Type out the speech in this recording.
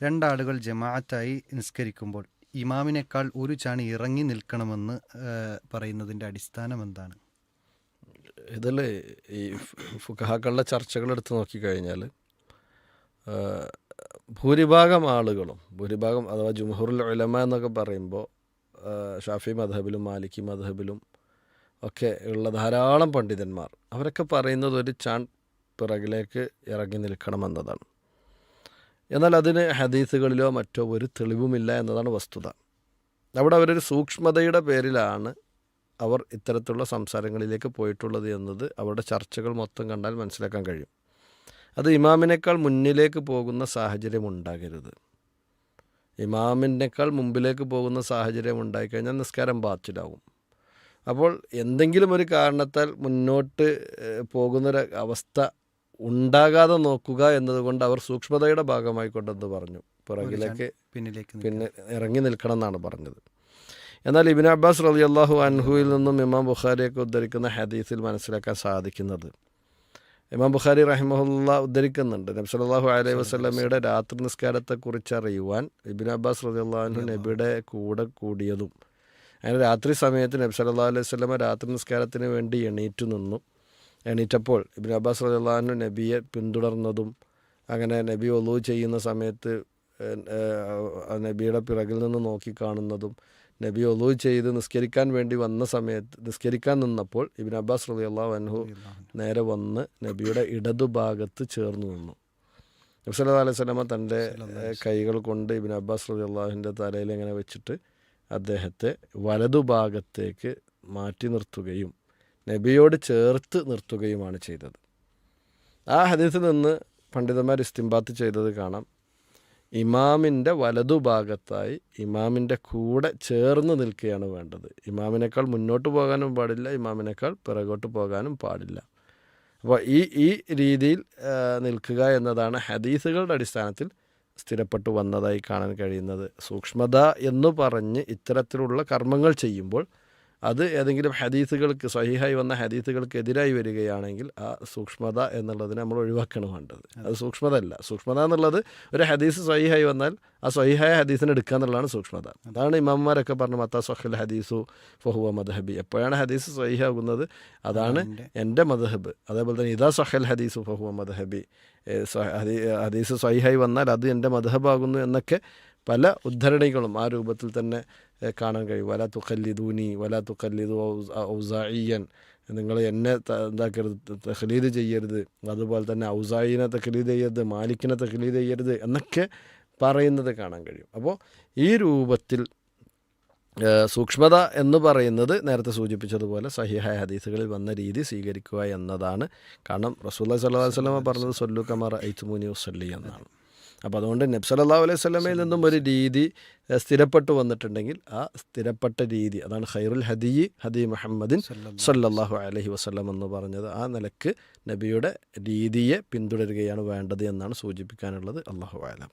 രണ്ടാളുകൾ ജമാഅത്തായി നിസ്കരിക്കുമ്പോൾ ഇമാമിനേക്കാൾ ഒരു ചാണി ഇറങ്ങി നിൽക്കണമെന്ന് പറയുന്നതിന്റെ അടിസ്ഥാനം എന്താണ്? ഇതിൽ ഈ ഫുഖഹാക്കളുടെ ചർച്ചകൾ എടുത്ത് നോക്കിക്കഴിഞ്ഞാൽ ഭൂരിഭാഗം ആളുകളും ഭൂരിഭാഗം അഥവാ ജുംഹുറുൽ ഉലമ എന്നൊക്കെ പറയുമ്പോൾ ഷാഫി മധബിലും മാലിക്കി മധബിലും ഒക്കെ ഉള്ള ധാരാളം പണ്ഡിതന്മാർ അവരൊക്കെ പറയുന്നത് ഒരു ചാൺ പിറകിലേക്ക് ഇറങ്ങി നിൽക്കണമെന്നതാണ്. എന്നാൽ അതിന് ഹദീസുകളിലോ മറ്റോ ഒരു തെളിവുമില്ല എന്നതാണ് വസ്തുത. അവിടെ അവരൊരു സൂക്ഷ്മതയുടെ പേരിലാണ് അവർ ഇത്തരത്തിലുള്ള സംസാരങ്ങളിലേക്ക് പോയിട്ടുള്ളത് എന്നത് അവരുടെ ചർച്ചകൾ മൊത്തം കണ്ടാൽ മനസ്സിലാക്കാൻ കഴിയും. അത് ഇമാമിനേക്കാൾ മുന്നിലേക്ക് പോകുന്ന സാഹചര്യം ഉണ്ടാകരുത്. ഇമാമിനേക്കാൾ മുമ്പിലേക്ക് പോകുന്ന സാഹചര്യം ഉണ്ടായിക്കഴിഞ്ഞാൽ നിസ്കാരം ബാത്തിലാവും. അപ്പോൾ എന്തെങ്കിലും ഒരു കാരണത്താൽ മുന്നോട്ട് പോകുന്നൊരു അവസ്ഥ ഉണ്ടാകാതെ നോക്കുക എന്നതുകൊണ്ട് അവർ സൂക്ഷ്മതയുടെ ഭാഗമായിക്കൊണ്ടെന്ന് പറഞ്ഞു. പുറകിലേക്ക് പിന്നിലേക്ക്. പിന്നെ ഇറങ്ങി നിൽക്കണം എന്നാണ് പറഞ്ഞത്. എന്നാൽ ഇബിൻ അബ്ബാസ് റലി അള്ളാഹു അൻഹുവിൽ നിന്നും ഇമാം ബുഖാരിയൊക്കെ ഉദ്ധരിക്കുന്ന ഹദീസിൽ മനസ്സിലാക്കാൻ സാധിക്കുന്നത്. ഇമാം ബുഖാരി റഹിമഹുല്ല ഉദ്ധരിക്കുന്നുണ്ട്. നബി അള്ളാഹു അലൈഹി വസല്ലമയുടെ രാത്രി നിസ്കാരത്തെക്കുറിച്ച് അറിയുവാൻ ഇബിൻ അബ്ബാസ് അള്ളാഹു. നബിയുടെ കൂടെ കൂടിയതും. അങ്ങനെ രാത്രി സമയത്ത് നബി സല്ലല്ലാഹു അലൈഹി വസല്ലമ രാത്രി നിസ്കാരത്തിന് വേണ്ടി എണീറ്റു നിന്നു. എണീറ്റപ്പോൾ ഇബിൻ അബ്ബാസ് റലി നബിയെ പിന്തുടർന്നതും അങ്ങനെ നബി ഒലു ചെയ്യുന്ന സമയത്ത് നബിയുടെ പിറകിൽ നിന്ന് നോക്കി കാണുന്നതും നബി ഒലു ചെയ്ത് നിസ്കരിക്കാൻ വേണ്ടി വന്ന സമയത്ത് നിസ്കരിക്കാൻ നിന്നപ്പോൾ ഇബിൻ അബ്ബാസ് റലി അള്ളാഹു അൻഹു നേരെ വന്ന് നബിയുടെ ഇടതുഭാഗത്ത് ചേർന്ന് നിന്നു. നബി സല്ലല്ലാഹു അലൈഹി തന്റെ കൈകൾ കൊണ്ട് ഇബിൻ അബ്ബാസ് റലി തലയിൽ ഇങ്ങനെ വെച്ചിട്ട് അദ്ദേഹത്തെ വലതുഭാഗത്തേക്ക് മാറ്റി നിർത്തുകയും നബിയോട് ചേർത്ത് നിർത്തുകയുമാണ് ചെയ്തത്. ആ ഹദീസിൽ നിന്ന് പണ്ഡിതന്മാർ ഇസ്തിംബാത്ത് ചെയ്തത് കാണാം. ഇമാമിന്റെ വലതുഭാഗത്തായി ഇമാമിന്റെ കൂടെ ചേർന്ന് നിൽക്കുകയാണ് വേണ്ടത്. ഇമാമിനേക്കാൾ മുന്നോട്ട് പോകാനും പാടില്ല ഇമാമിനേക്കാൾ പിറകോട്ട് പോകാനും പാടില്ല. അപ്പോൾ ഈ ഈ രീതിയിൽ നിൽക്കുക എന്നതാണ് ഹദീസുകളുടെ അടിസ്ഥാനത്തിൽ സ്ഥിരപ്പെട്ടു വന്നതായി കാണാൻ കഴിയുന്നത്. സൂക്ഷ്മത എന്ന് പറഞ്ഞ് ഇത്തരത്തിലുള്ള കർമ്മങ്ങൾ ചെയ്യുമ്പോൾ അത് ഏതെങ്കിലും ഹദീസുകൾക്ക് സഹിഹായി വന്ന ഹദീസുകൾക്ക് എതിരായി വരികയാണെങ്കിൽ ആ സൂക്ഷ്മത എന്നുള്ളതിനെ നമ്മൾ ഒഴിവാക്കണം വേണ്ടത് അത്. സൂക്ഷ്മത അല്ല സൂക്ഷ്മത എന്നുള്ളത് ഒരു ഹദീസ് സഹിഹായി വന്നാൽ ആ സഹിഹായ ഹദീസിനെ എടുക്കുക എന്നുള്ളതാണ് സൂക്ഷ്മത. അതാണ് ഇമാമ്മമാരൊക്കെ പറഞ്ഞു മത്ത സൊഹൽ ഹദീസു ഫഹുവ മദഹബി. എപ്പോഴാണ് ഹദീസ് സഹിഹാകുന്നത്? അതാണ് എന്റെ മദഹബ്. അതേപോലെ തന്നെ ഇതാ സൊഹൽ ഹദീസു ഫഹുവ മദഹബി. ഹദീസ് സഹിഹായി വന്നാൽ അത് എന്റെ മദഹബാകുന്നു എന്നൊക്കെ പല ഉദ്ധരണികളും ആ രൂപത്തിൽ തന്നെ കാണാൻ കഴിയും. വല തുഖല്ലിദൂനി വല തുഖല്ലിദു ഔസായിയൻ നിങ്ങൾ എന്നെ എന്താക്കരുത് തഖ്ലീദ് ചെയ്യരുത്. അതുപോലെ തന്നെ ഔസായിനെ തഖ്ലീദ് ചെയ്യരുത് മാലിക്കിനെ തഖ്ലീദ് ചെയ്യരുത് എന്നൊക്കെ പറയുന്നത് കാണാൻ കഴിയും. അപ്പോൾ ഈ രൂപത്തിൽ സൂക്ഷ്മത എന്ന് പറയുന്നത് നേരത്തെ സൂചിപ്പിച്ചതുപോലെ സഹിഹായ ഹദീസുകളിൽ വന്ന രീതി സ്വീകരിക്കുക എന്നതാണ്. കാരണം റസൂല്ലാ സല്ലാ വല്ലമ പറഞ്ഞത് സൊല്ലു കമാർ ഐത്തുമുനി വസ്ലി എന്നാണ്. അപ്പോൾ അതുകൊണ്ട് നബ്സ് സല്ലല്ലാഹു അലൈഹി സ്വലമയിൽ നിന്നും ഒരു രീതി സ്ഥിരപ്പെട്ടു വന്നിട്ടുണ്ടെങ്കിൽ ആ സ്ഥിരപ്പെട്ട രീതി അതാണ് ഖൈറുൽ ഹദീ ഹദീ മുഹമ്മദിൻ സല്ലാഹു അലഹി വസ്ലം എന്ന് പറഞ്ഞത്. ആ നിലയ്ക്ക് നബിയുടെ രീതിയെ പിന്തുടരുകയാണ് വേണ്ടത് എന്നാണ് സൂചിപ്പിക്കാനുള്ളത്. അള്ളാഹു ആലം